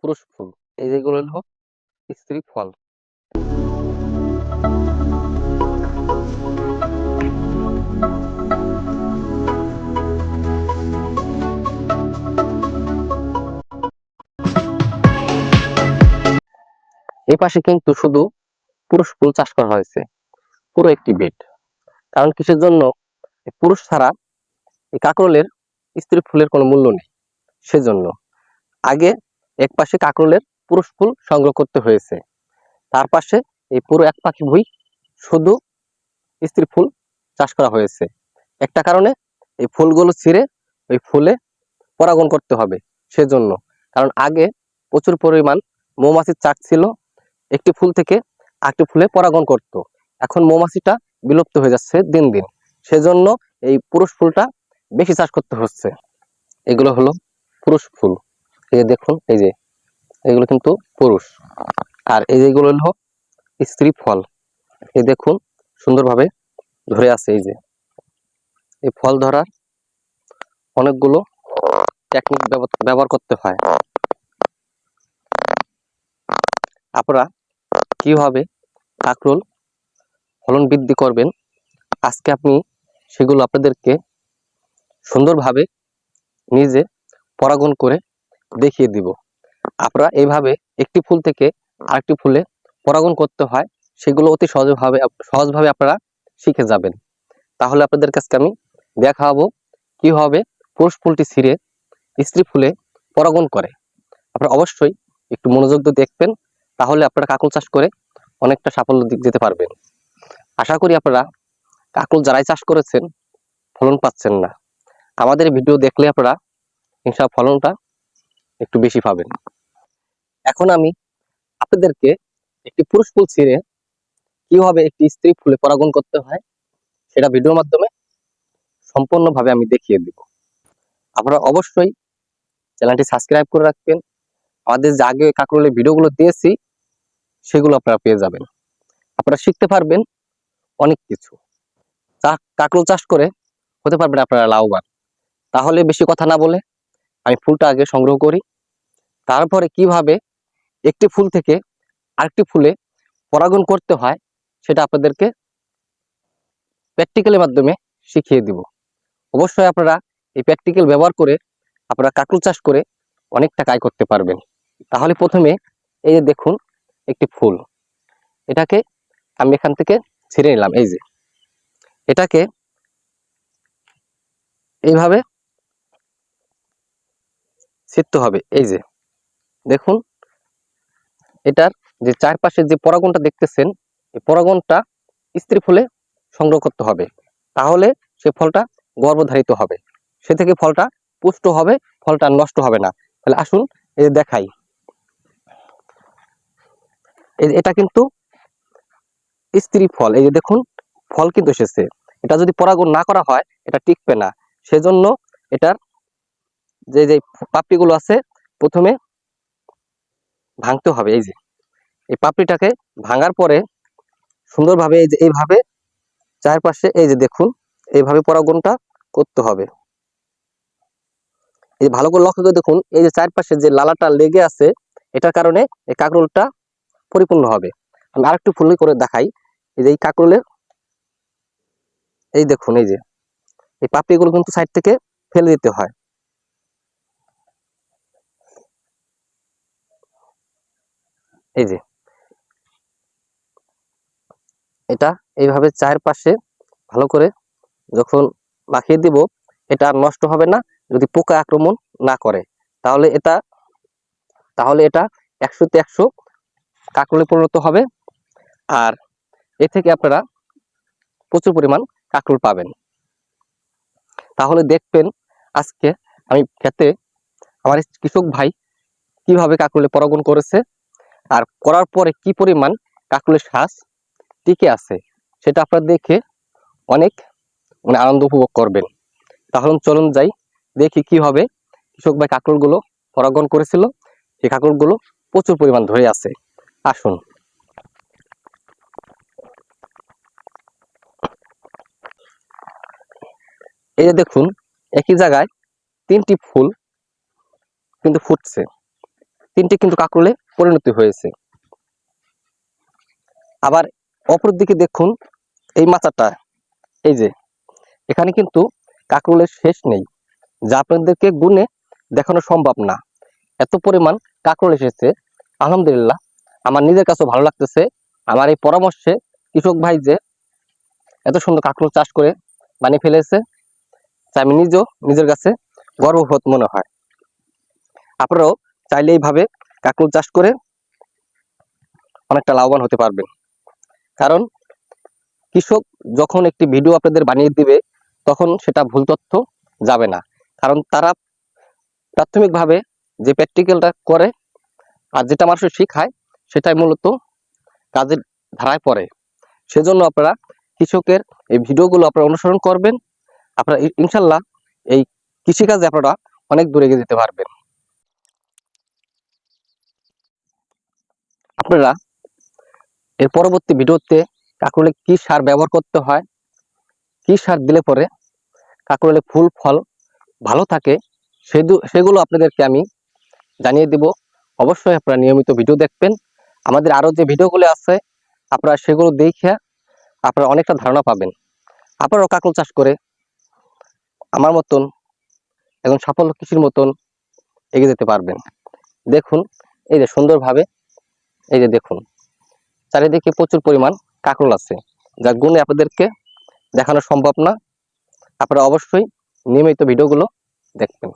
পুরুষ ফুল। এই যেগুলো হলো স্ত্রী ফল। এই পাশে কিন্তু শুধু পুরুষ ফুল চাষ করা হয়েছে। পুরো একটি বেড। কারণ কিসের জন্য? পুরুষ ছাড়া এই কাকরলের স্ত্রী ফুলের কোনো মূল্য নেই। সেজন্য আগে এক পাশে কাকরলের পুরুষ ফুল সংগ্রহ করতে হয়েছে। তার পাশে এই পুরো এক পাখি ভুই শুধু স্ত্রী ফুল চাষ করা হয়েছে। একটা কারণে এই ফুলগুলো ছিঁড়ে ওই ফুলে পরাগণ করতে হবে সেজন্য। কারণ আগে প্রচুর পরিমাণ মৌমাছির চাক ছিল, একটি ফুল থেকে আরেকটি ফুলে পরাগণ করত। এখন মৌমাছিটা বিলুপ্ত হয়ে যাচ্ছে দিন দিন। সেজন্য এই পুরুষ ফুলটা বেশি চাষ করতে হচ্ছে। এগুলো হলো পুরুষ ফুল। এই যে দেখুন, এই যে, এগুলো কিন্তু পুরুষ। আর এই যেগুলো হলো স্ত্রী ফল, এই দেখুন সুন্দরভাবে ধরে আছে এই যে। এই ফল ধরার অনেকগুলো টেকনিক ব্যবহার করতে হয়। আপনারা কীভাবে কাকরোল ফলন বৃদ্ধি করবেন, আজকে আপনি সেগুলো আপনাদেরকে সুন্দরভাবে নিজে পরাগণ করে দেখিয়ে দিব। আপনারা এইভাবে একটি ফুল থেকে আরেকটি ফুলে পরাগণ করতে হয়, সেগুলো অতি সহজভাবে সহজভাবে আপনারা শিখে যাবেন। তাহলে আপনাদের কাছে আমি দেখাবো কীভাবে পুরুষ ফুলটি ছিঁড়ে স্ত্রী ফুলে পরাগণ করে। আপনারা অবশ্যই একটু মনোযোগ দিয়ে দেখবেন, তাহলে আপনারা কাকুল চাষ করে অনেকটা সাফল্য দিক যেতে পারবেন। আশা করি আপনারা কাকুল যারাই চাষ করেছেন, ফলন পাচ্ছেন না। আমাদের ভিডিও দেখলে আপনারা ইনশা ফলনটা একটু বেশি পাবেন। এখন আমি আপনাদেরকে একটি পুরুষ ফুল ছিঁড়ে কীভাবে একটি স্ত্রী ফুলে পরাগণ করতে হয়, সেটা ভিডিওর মাধ্যমে সম্পূর্ণভাবে আমি দেখিয়ে দিব। আপনারা অবশ্যই চ্যানেলটি সাবস্ক্রাইব করে রাখবেন। আমাদের যে আগে কাকরোলের ভিডিওগুলো দিয়েছি, সেগুলো আপনারা পেয়ে যাবেন। আপনারা শিখতে পারবেন অনেক কিছু। কাকরোল চাষ করে হতে পারবেন আপনারা লাভবান। তাহলে বেশি কথা না বলে আমি ফুলটা আগে সংগ্রহ করি। তারপরে কীভাবে একটি ফুল থেকে আরেকটি ফুলে পরাগণ করতে হয় সেটা আপনাদেরকে প্র্যাকটিক্যালের মাধ্যমে শিখিয়ে দিব। অবশ্যই আপনারা এই প্র্যাকটিক্যাল ব্যবহার করে আপনারা কাকরুল চাষ করে অনেক টাকা আয় করতে পারবেন। তাহলে প্রথমে এই যে দেখুন একটি ফুল, এটাকে আমি এখান থেকে ছেড়ে নিলাম, এই যে। এটাকে এইভাবে ছিটতে হবে, এই যে। দেখুন, এটার যে চারপাশে যে পরাগনটা দেখতেছেন, এই পরাগনটা স্ত্রী ফুলে সংগ্রহ করতে হবে। তাহলে সে ফলটা গর্ভধারিত হবে। সে থেকে ফলটা পুষ্ট হবে, ফলটা নষ্ট হবে না। তাহলে আসুন, এই দেখাই। এটা কিন্তু স্ত্রী ফল। এই যে দেখুন, ফল কিন্তু এসেছে। এটা যদি পরাগন না করা হয়, এটা টিকবে না। সেজন্য এটার যে যে পাপড়িগুলো আছে, প্রথমে ভাঙতে হবে, এই যে। এই পাপড়িটাকে ভাঙার পরে সুন্দরভাবে এই যে, এইভাবে চারপাশে এই যে দেখুন, এইভাবে পরাগনটা করতে হবে। এই ভালো করে লক্ষ্য করে দেখুন, এই যে চারপাশে যে লালাটা লেগে আছে, এটার কারণে এই কাকরোলটা পরিপূর্ণ হবে। আমি আরেকটু ফুল করে দেখাই, এই যে এই কাকরোলের, এই দেখুন, এই যে। এই পাপড়িগুলো কিন্তু সাইড থেকে ফেলে দিতে হয়। এই যে। এটা এইভাবে চায়ের পাশে ভালো করে যখন মাখিয়ে দিব, এটা আর নষ্ট হবে না। যদি পোকা আক্রমণ না করে, তাহলে এটা তাহলে এটা একশোতে একশো কাকরলে পরিণত হবে। আর এ থেকে আপনারা প্রচুর পরিমাণ কাকরুল পাবেন। তাহলে দেখবেন আজকে আমি খেতে আমার কৃষক ভাই কীভাবে কাকরুলে পরাগণ করেছে। আর করার পরে কি পরিমাণ কাকরুলের শ্বাস টিকে আছে সেটা আপনারা দেখে অনেক মানে আনন্দ উপভোগ করবেন। তাহলে চলুন যাই, দেখি কি হবে। কৃষক ভাই কাকরুলগুলো পরাগণ করেছিল, সেই কাকরুলগুলো প্রচুর পরিমাণ ধরে আছে। আসুন। এই যে দেখুন, একই জায়গায় তিনটি ফুল কিন্তু ফুটছে। তিনটে কিন্তু কাকরুলে পরিণতি হয়েছে। আবার অপর দিকে দেখুন, এই মাচাটা, এই যে, এখানে কিন্তু কাকরুলের শেষ নেই, যা আপনাদেরকে গুণে দেখানো সম্ভব না। এত পরিমাণ কাকরুল এসেছে, আলহামদুলিল্লাহ। আমার নিজের কাছেও ভালো লাগতেছে, আমার এই পরামর্শে কৃষক ভাই যে এত সুন্দর কাকরুল চাষ করে বানিয়ে ফেলেছে, তা আমি নিজেও নিজের কাছে গর্ববোধ মনে হয়। আপনারাও চাইলে এইভাবে কাকরুল চাষ করে অনেকটা লাভবান হতে পারবেন। কারণ কৃষক যখন একটি ভিডিও আপনাদের বানিয়ে দিবে, তখন সেটা ভুল তথ্য যাবে না। কারণ তারা প্রাথমিকভাবে যে প্র্যাকটিক্যালটা করে আর যেটা মানুষ শিখায়, সেটাই মূলত কাজের ধারায় পড়ে। সেজন্য আপনারা কৃষকের এই ভিডিওগুলো আপনারা অনুসরণ করবেন। আপনারা ইনশাল্লাহ এই কৃষিকাজে আপনারা অনেক দূরে এগিয়ে যেতে পারবেন। আপনারা এর পরবর্তী ভিডিওতে কাকুলে কি সার ব্যবহার করতে হয়, কি সার দিলে পরে কাকুলে ফুল ফল ভালো থাকে সেগুলো আপনাদেরকে আমি জানিয়ে দিব। অবশ্যই আপনারা নিয়মিত ভিডিও দেখবেন। আমাদের আরও যে ভিডিওগুলো আছে, আপনারা সেগুলো দেখে আপনারা অনেকটা ধারণা পাবেন। আপনারাও কাকল চাষ করে আমার মতন এখন সাফল্য কৃষির মতন এগিয়ে যেতে পারবেন। দেখুন, এই যে সুন্দরভাবে এই যে দেখুন, চারিদিকে প্রচুর পরিমাণ কাঁকড়ল আছে, যা গুণে আপনাদেরকে দেখানো সম্ভব না। আপনারা অবশ্যই নিয়মিত ভিডিওগুলো দেখবেন।